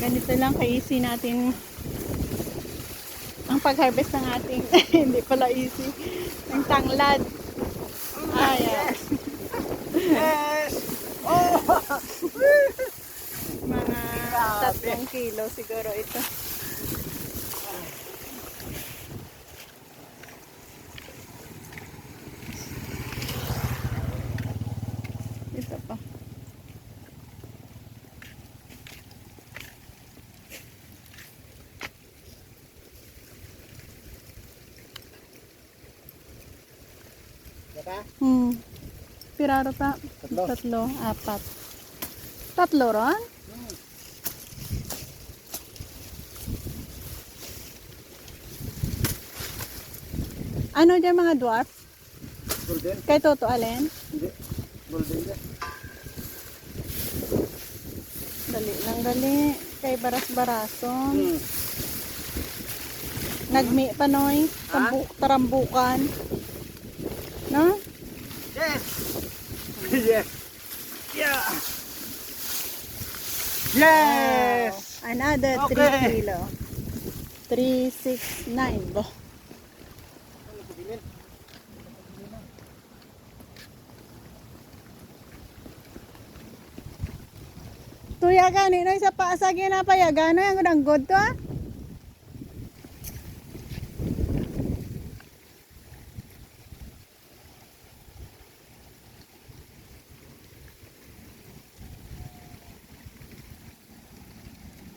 Ganito lang ka-easy natin ang pag-harvest ng ating, hindi pala easy, ng tanglad. Ayan. Yes! Oh! Mga tatlong kilo siguro ito. Ito pa. Hmm. Piraro pa. Tatlo. Tatlo. Apat. Tatlo ron? Ano dyan mga dwarf? Golden? Kay Toto Allen? Hindi. Golden yan. Dali lang dali. Kay Baras-Barason. Hmm. Nagmi panoy. Tambu tarambukan. No? Yes! yes! Yeah! Yes! Another 3 Okay. kilo. 3, 6, 9. Bo. Tuya gani no isa pa sa gina pa ya gano yang udang god to ah.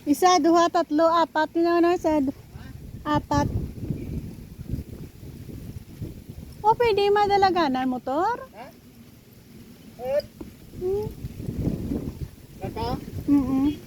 Isa, duha, tatlo, apat. Yun na isa. Apat. O, pwede madalaganan motor? Ha? Ut! Hmm. Kaka? Mm-mm. Buka ka dyan. Mm.